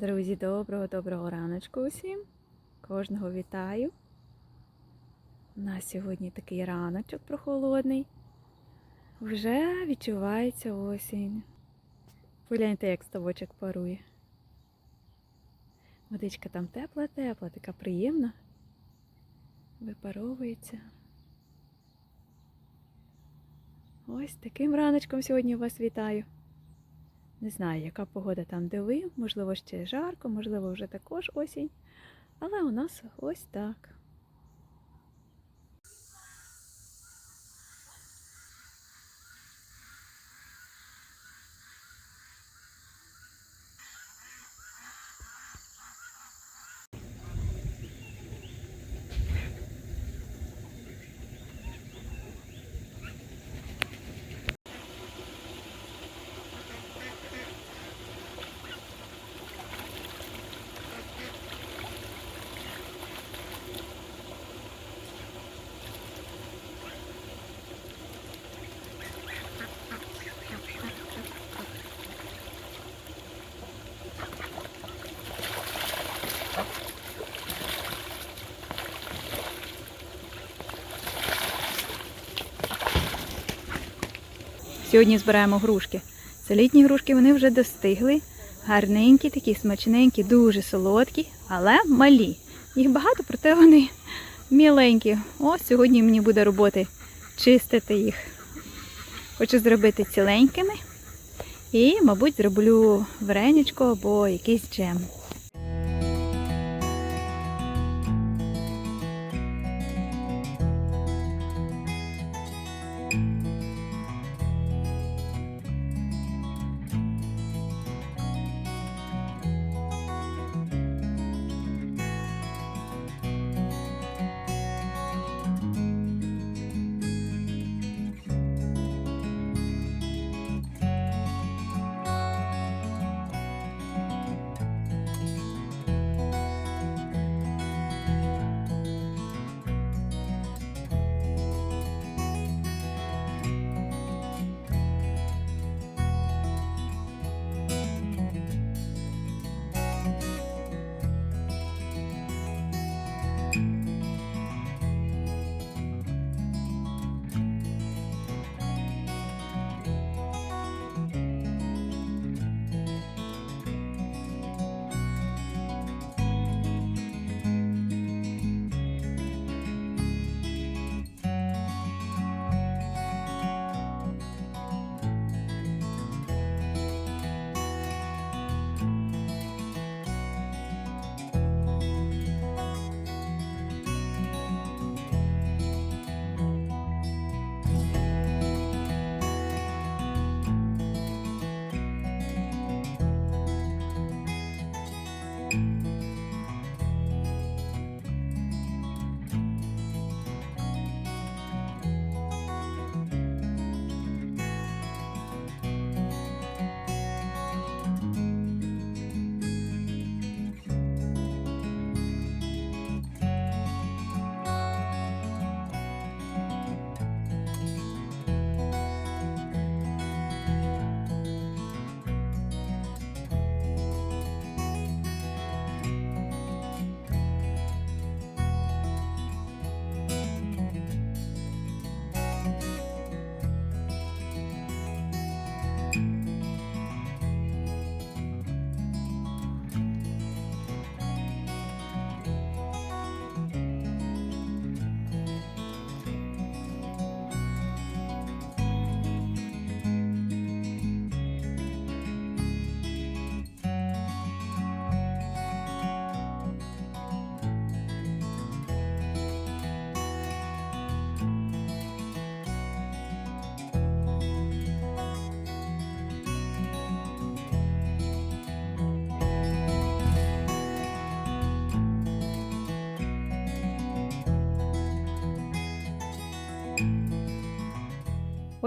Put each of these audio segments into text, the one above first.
Друзі, доброго, доброго раночку усім. Кожного вітаю. У нас сьогодні такий раночок прохолодний. Вже відчувається осінь. Погляньте, як ставочок парує. Водичка там тепла-тепла, така приємна. Випаровується. Ось таким раночком сьогодні вас вітаю. Не знаю, яка погода там, де ви. Можливо, ще жарко, можливо, вже також осінь. Але у нас ось так. Сьогодні збираємо грушки. Це літні грушки, вони вже достигли. Гарненькі, такі смачненькі, дуже солодкі, але малі. Їх багато, проте вони міленькі. Ось сьогодні мені буде роботи чистити їх. Хочу зробити ціленькими. І, мабуть, зроблю вареничко або якийсь джем.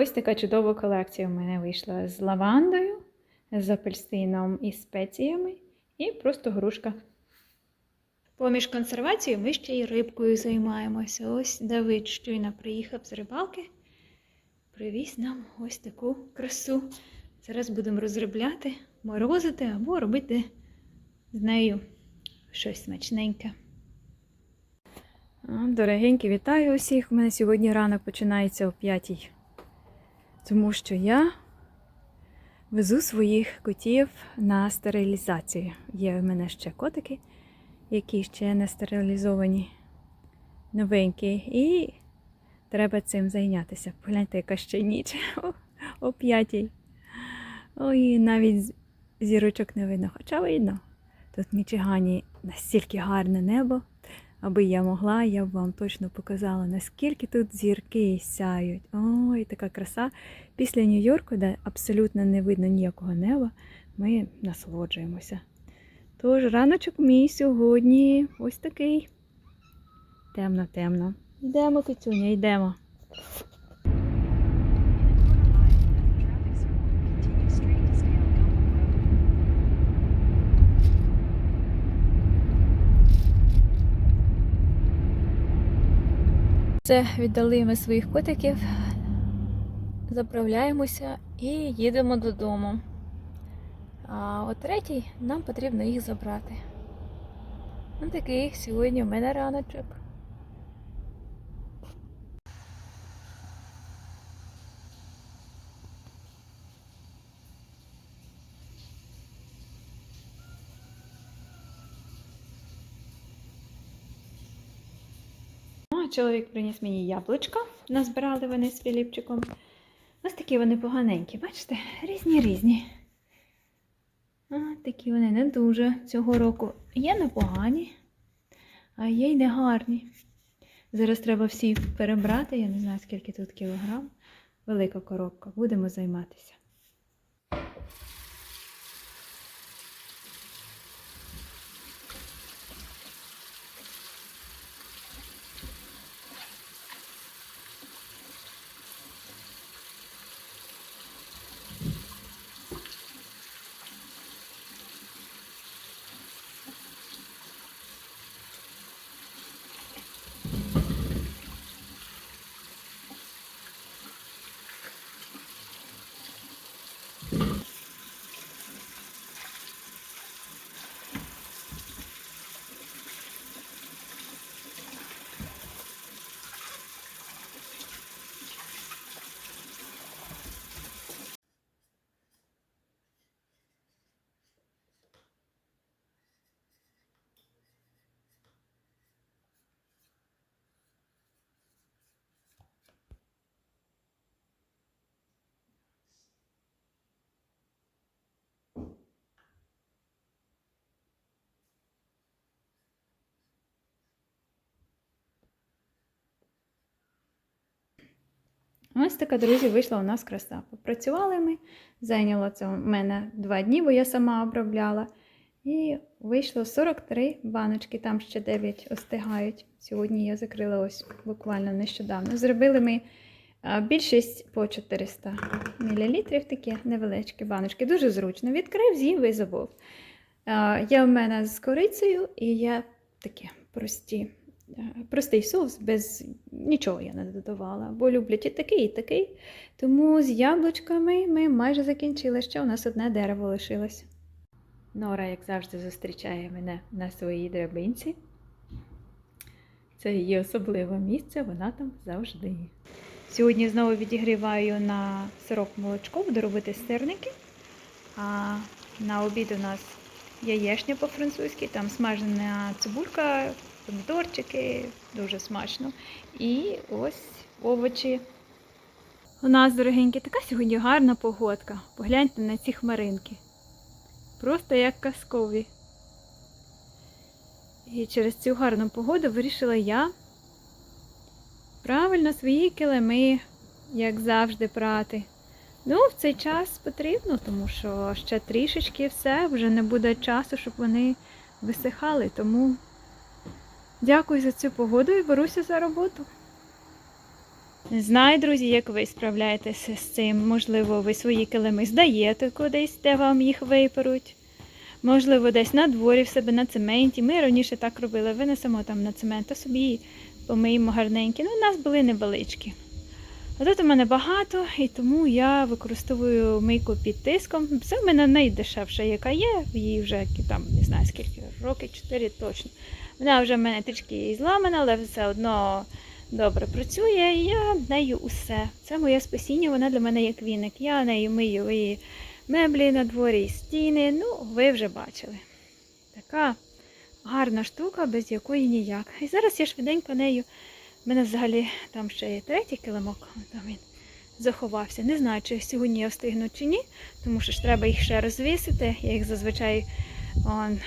Ось така чудова колекція у мене вийшла з лавандою, з апельсином і спеціями, і просто грушка. Поміж консервацією ми ще й рибкою займаємося. Ось Давид щойно приїхав з рибалки, привіз нам ось таку красу. Зараз будемо розробляти, морозити або робити з нею щось смачненьке. Дорогенькі, вітаю усіх. У мене сьогодні ранок починається о 5. Тому що я везу своїх котів на стерилізацію. Є в мене ще котики, які ще не стерилізовані, новенькі. І треба цим зайнятися. Погляньте, яка ще ніч о, 5. Ой, навіть зірочок не видно, хоча видно. Тут в Мічигані настільки гарне небо. Аби я могла, я б вам точно показала, наскільки тут зірки сяють. Ой, така краса. Після Нью-Йорку, де абсолютно не видно ніякого неба, ми насолоджуємося. Тож раночок мій сьогодні ось такий. Темно-темно. Йдемо, Кицюня, йдемо. Це віддали ми своїх котиків, заправляємося і їдемо додому. А о третій нам потрібно їх забрати. Ну, такий сьогодні в мене раночок. Чоловік приніс мені яблучка. Назбирали вони з Філіпчиком. Ось такі вони поганенькі, бачите? Різні різні. Такі вони не дуже цього року. Є непогані, а є й негарні. Зараз треба всі перебрати, я не знаю, скільки тут кілограм. Велика коробка. Будемо займатися. Ось така, друзі, вийшла у нас краса. Попрацювали ми, зайняло це у мене два дні, бо я сама обробляла. І вийшло 43 баночки, там ще 9 остигають. Сьогодні я закрила ось буквально нещодавно. Зробили ми більшість по 400 мл, такі невеличкі баночки. Дуже зручно. Відкрив, з'їв і забув. Є в мене з корицею і є такі прості простий соус, без нічого я не додавала, бо люблять і такий, і такий. Тому з яблучками ми майже закінчили. Ще у нас одне дерево лишилось. Нора, як завжди, зустрічає мене на своїй драбинці. Це її особливе місце, вона там завжди. Сьогодні знову відігріваю на сирок молочко, буду робити сирники. А на обід у нас яєшня по-французьки, там смажена цибулька, помідорчики, дуже смачно. І ось овочі. У нас, дорогенькі, така сьогодні гарна погодка. Погляньте на ці хмаринки. Просто як казкові. І через цю гарну погоду вирішила я правильно свої килими, як завжди, прати. Ну, в цей час потрібно, тому що ще трішечки все, вже не буде часу, щоб вони висихали. Тому дякую за цю погоду і беруся за роботу. Не знаю, друзі, як ви справляєтеся з цим. Можливо, ви свої килими здаєте кудись, де вам їх виперуть. Можливо, десь на дворі в себе на цементі. Ми раніше так робили, винесемо там на цемент, а собі помиємо гарненькі. Ну, у нас були невеличкі. А тут у мене багато, і тому я використовую мийку під тиском. Це в мене найдешевша, яка є. Їй вже там не знаю скільки, роки 4 точно. Вона вже в мене трішки зламана, але все одно добре працює. І я нею усе. Це моє спасіння, вона для мене як віник. Я нею мию і меблі на дворі, і стіни. Ну, ви вже бачили. Така гарна штука, без якої ніяк. І зараз я швиденько нею. У мене взагалі там ще є третій килимок, там він заховався. Не знаю, чи сьогодні я встигну чи ні, тому що ж треба їх ще розвісити. Я їх зазвичай он,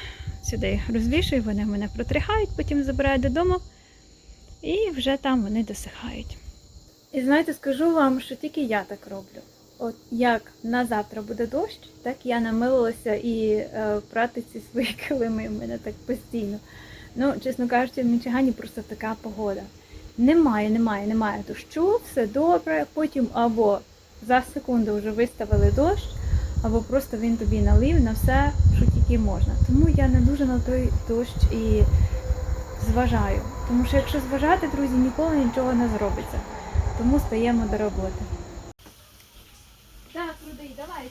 сюди розвішую, вони в мене протрихають, потім забираю додому і вже там вони досихають. І знаєте, скажу вам, що тільки я так роблю. От як на завтра буде дощ, так я намилилася і е, прати ці свої килими в мене так постійно. Ну, чесно кажучи, в Мічигані просто така погода. Немає, немає, немає дощу, все добре. Потім або за секунду вже виставили дощ, або просто він тобі налив на все, що тільки можна. Тому я не дуже на той дощ і зважаю. Тому що якщо зважати, друзі, ніколи нічого не зробиться. Тому стаємо до роботи. Так, Рудий, давай,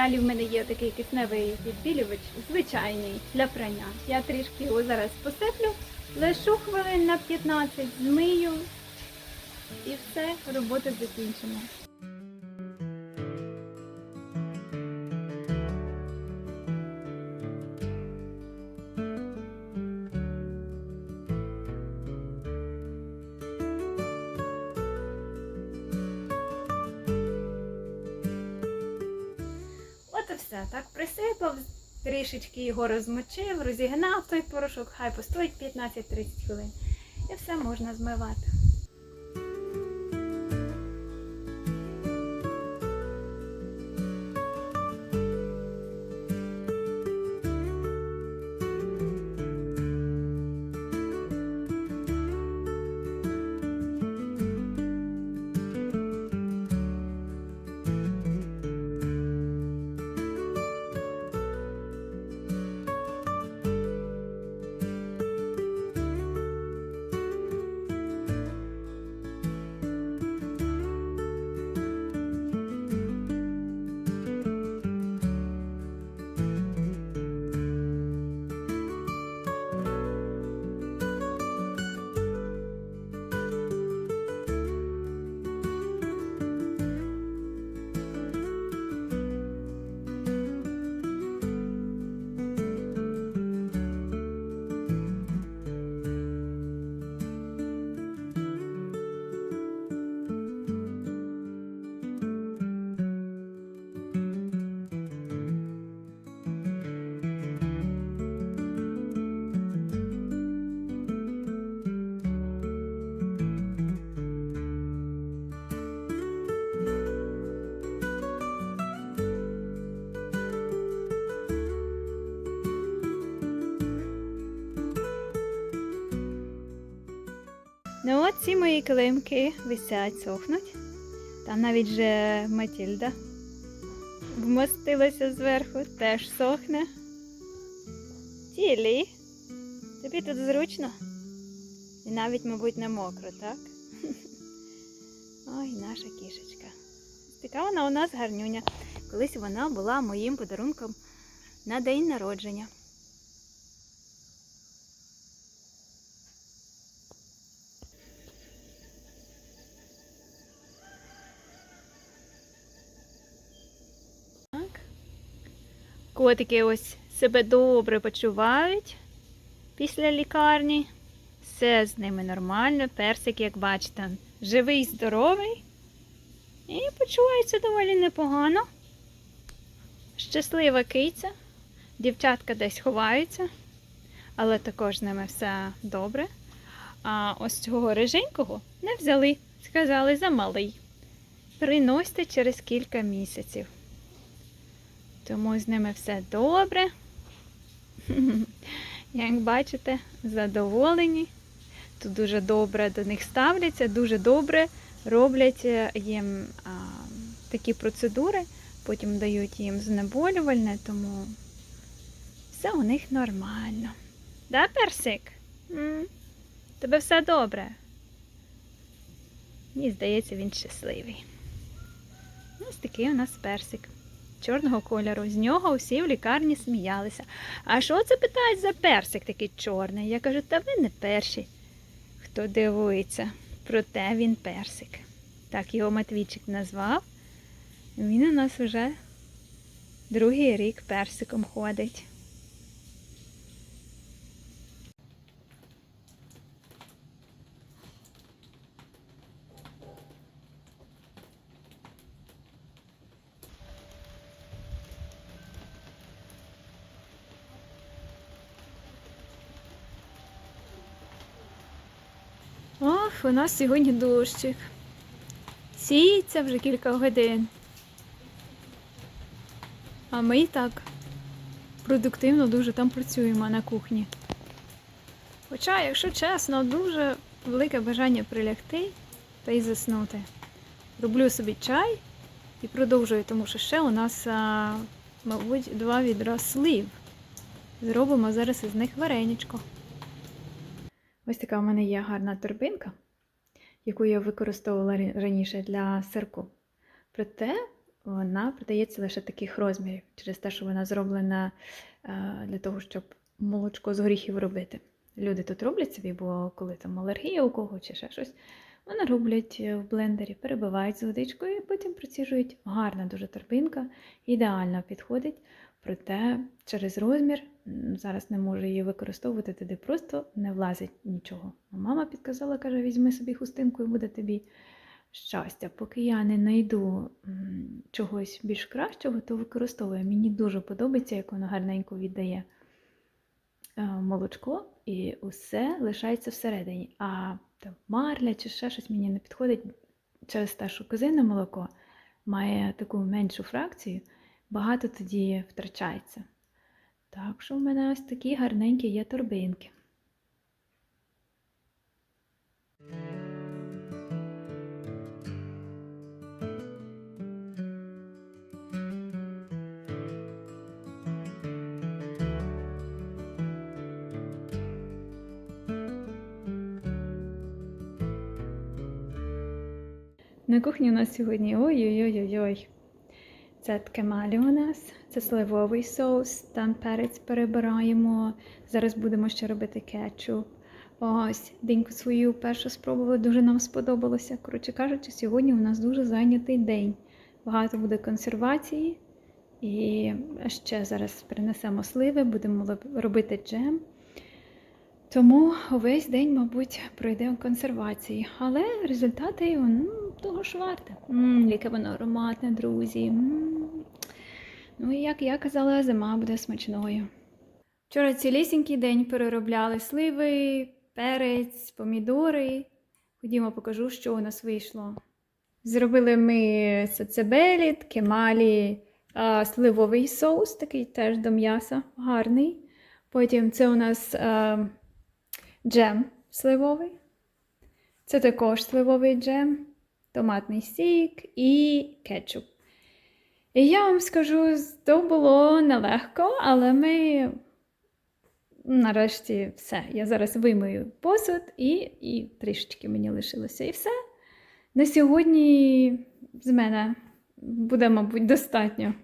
Далі в мене є такий кисневий відбілювач, звичайний для прання. Я трішки його зараз посиплю, лишу хвилин на 15, змию і все, робота закінчена. Трішечки його розмочив, розігнав той порошок, хай постоїть 15-30 хвилин. І все можна змивати. Ці мої килимки висять, сохнуть. Там навіть же Матільда вмостилася зверху, теж сохне. Тілі, тобі тут зручно? І навіть, мабуть, не мокро, так? Ой, наша кішечка. Така вона у нас гарнюня. Колись вона була моїм подарунком на день народження. Так. Котики ось себе добре почувають після лікарні. Все з ними нормально. Персик, як бачите, живий, здоровий. І почувається доволі непогано. Щаслива киця. Дівчатка десь ховаються, але також з ними все добре. А ось цього риженького не взяли, сказали замалий. Приносьте через кілька місяців. Тому з ними все добре. Як бачите, задоволені. Тут дуже добре до них ставляться, дуже добре роблять е, їм а, такі процедури, потім дають їм знеболювальне, тому все у них нормально. Да, персик? М? Тебе все добре? Мені здається, він щасливий. Ось такий у нас персик. Чорного кольору. З нього усі в лікарні сміялися. А що це питають за персик такий чорний? Я кажу, та ви не перші, хто дивується. Проте він персик. Так його Матвійчик назвав. Він у нас вже другий рік персиком ходить. Ох, у нас сьогодні дощик. Сіється вже кілька годин. А ми і так продуктивно дуже там працюємо на кухні. Хоча, якщо чесно, дуже велике бажання прилягти та й заснути. Роблю собі чай і продовжую, тому що ще у нас, мабуть, два відра слив. Зробимо зараз із них вареничко. Ось така в мене є гарна торбинка, яку я використовувала раніше для сирку. Проте вона продається лише таких розмірів, через те, що вона зроблена е, для того, щоб молочко з горіхів робити. Люди тут роблять собі, бо коли там алергія у кого чи ще щось, вони роблять е, в блендері, перебивають з водичкою і потім проціжують. Гарна дуже торбинка, ідеально підходить. Проте через розмір зараз не можу її використовувати, туди просто не влазить нічого. А Мама підказала, каже, візьми собі хустинку і буде тобі щастя. Поки я не знайду чогось більш кращого, то використовую. Мені дуже подобається, як воно гарненько віддає е, молочко, і усе лишається всередині. А там марля чи ще щось мені не підходить через те, що козине молоко має таку меншу фракцію, багато тоді втрачається. Так що в мене ось такі гарненькі є торбинки. На кухні у нас сьогодні ой-ой-ой-ой. Це ткемалі у нас, це сливовий соус, там перець перебираємо. Зараз будемо ще робити кетчуп. Ось, деньку свою першу спробували, дуже нам сподобалося. Коротше кажучи, сьогодні у нас дуже зайнятий день. Багато буде консервації. І ще зараз принесемо сливи, будемо робити джем. Тому увесь день, мабуть, пройде у консервації. Але результати ну, того ж варте. М, яке воно ароматне, друзі. М. Ну і як я казала, зима буде смачною. Вчора цілісінький день переробляли сливи, перець, помідори. Ходімо, покажу, що у нас вийшло. Зробили ми сацебеліт, кемалі, сливовий соус, такий теж до м'яса, гарний. Потім це у нас а, джем сливовий. Це також сливовий джем, томатний сік і кетчуп. І я вам скажу, то було нелегко, але ми нарешті все. Я зараз вимию посуд і, і трішечки мені лишилося. І все. На сьогодні з мене буде, мабуть, достатньо.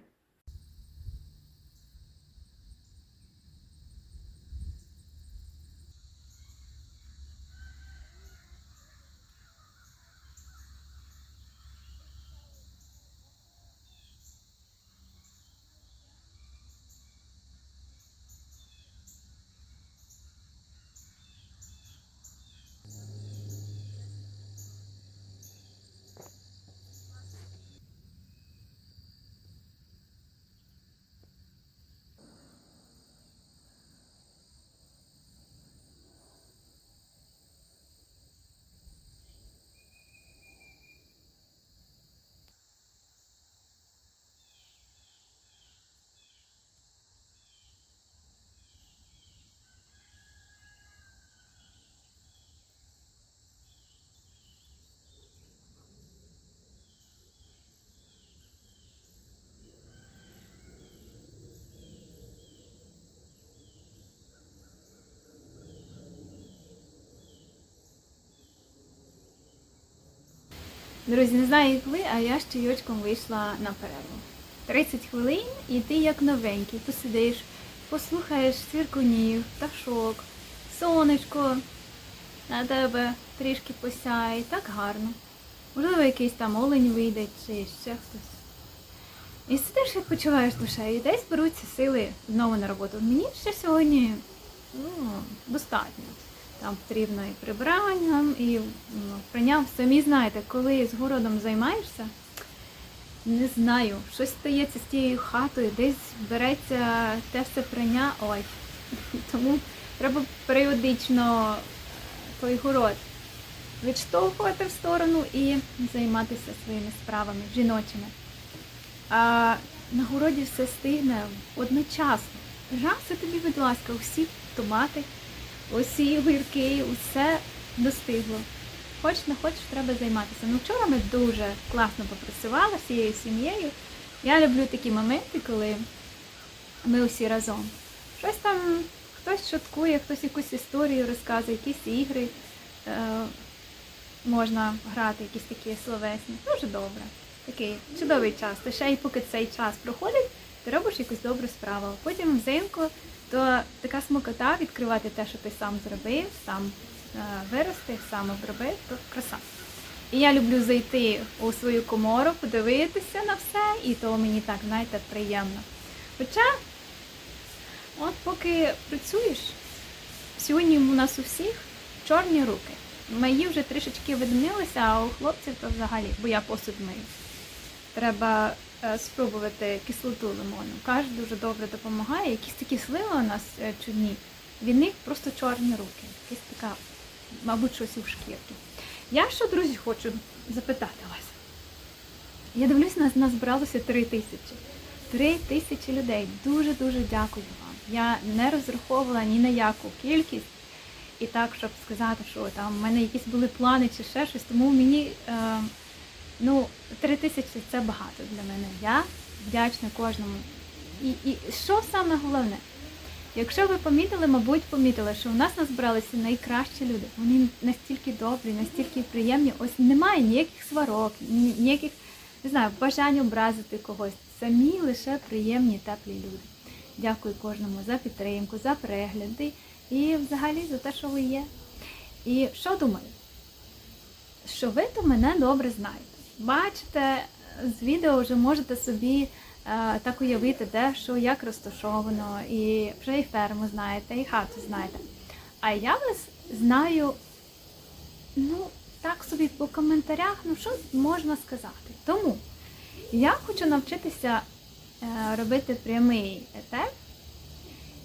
Друзі, не знаю, як ви, а я з чайочком вийшла на перерву. 30 хвилин і ти як новенький, посидиш, послухаєш цвіркунів, пташок, сонечко на тебе трішки посяє, так гарно. Можливо, якийсь там олень вийде чи ще хтось. І сидиш відпочиваєш душею, і десь беруться сили знову на роботу. Мені ще сьогодні ну, достатньо. Там потрібно і прибранням, і прийняв. Самі знаєте, коли з городом займаєшся, не знаю, щось стається з тією хатою, десь береться те все прання. Ой. Тому треба періодично той город відштовхувати в сторону і займатися своїми справами жіночими. А на городі все стигне одночасно. Пожалуйста, тобі, будь ласка, усі томати, усі огірки, усе достигло. Хоч не хочеш, треба займатися. Ну вчора ми дуже класно попрацювали всією сім'єю. Я люблю такі моменти, коли ми усі разом. Щось там, хтось шуткує, хтось якусь історію розказує, якісь ігри. Е, можна грати, якісь такі словесні. Дуже добре. Такий чудовий час. Та ще й поки цей час проходить, ти робиш якусь добру справу. Потім взимку то така смакота відкривати те, що ти сам зробив, сам е, виростив, сам обробив, то краса. І я люблю зайти у свою комору, подивитися на все, і то мені так, знаєте, приємно. Хоча, от поки працюєш, сьогодні у нас у всіх чорні руки. Мої вже трішечки виднилися, а у хлопців то взагалі, бо я посуд мию. Треба спробувати кислоту лимону. Кажуть, дуже добре допомагає. Якісь такі сливи у нас е, чудні, від них просто чорні руки. Якась така, мабуть, щось у шкірки. Я що, друзі, хочу запитати вас. Я дивлюсь, нас назбиралося три тисячі. Три тисячі людей. Дуже-дуже дякую вам. Я не розраховувала ні на яку кількість. І так, щоб сказати, що там в мене якісь були плани чи ще щось, тому мені е, ну, три тисячі це багато для мене. Я вдячна кожному. І, і що саме головне? Якщо ви помітили, мабуть, помітили, що у нас назбиралися найкращі люди. Вони настільки добрі, настільки приємні. Ось немає ніяких сварок, ніяких, не знаю, бажань образити когось. Самі лише приємні, теплі люди. Дякую кожному за підтримку, за перегляди і взагалі за те, що ви є. І що думаю? Що ви то мене добре знаєте. Бачите, з відео вже можете собі е, так уявити, де що, як розташовано, і вже і ферму знаєте, і хату знаєте. А я вас знаю, ну, так собі по коментарях, ну що можна сказати. Тому я хочу навчитися е, робити прямий етер,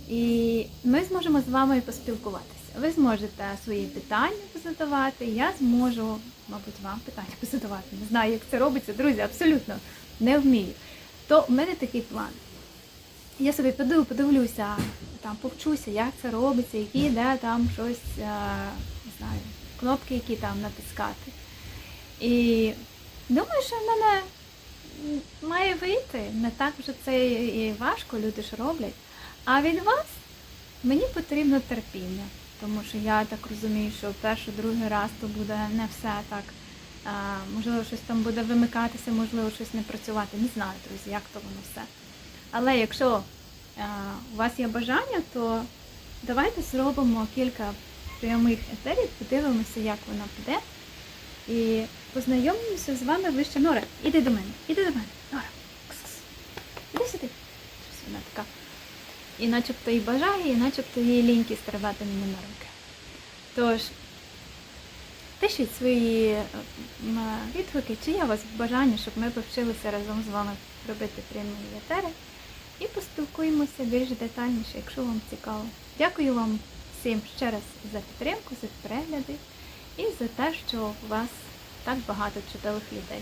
і ми зможемо з вами поспілкуватися. Ви зможете свої питання позадавати, я зможу, мабуть, вам питання позадавати. Не знаю, як це робиться, друзі, абсолютно не вмію. То в мене такий план. Я собі піду, подивлюся, там повчуся, як це робиться, які де там щось, е, не знаю, кнопки, які там натискати. І думаю, що в мене має вийти. Не так вже це і важко, люди ж роблять. А від вас мені потрібно терпіння, тому що я так розумію, що перший, другий раз то буде не все так. Можливо, щось там буде вимикатися, можливо, щось не працювати. Не знаю, друзі, як то воно все. Але якщо у вас є бажання, то давайте зробимо кілька прямих етерів, подивимося, як воно піде. І познайомимося з вами ближче. Нора, іди до мене, іди до мене. Нора, кс-кс. іди сюди. Щось вона така. І начебто і бажає, і начебто їй ліньки стрибати мені на руки. Тож, пишіть свої е, відгуки, чи є у вас бажання, щоб ми повчилися разом з вами робити прямі етери і поспілкуємося більш детальніше, якщо вам цікаво. Дякую вам всім ще раз за підтримку, за перегляди і за те, що у вас так багато чудових людей.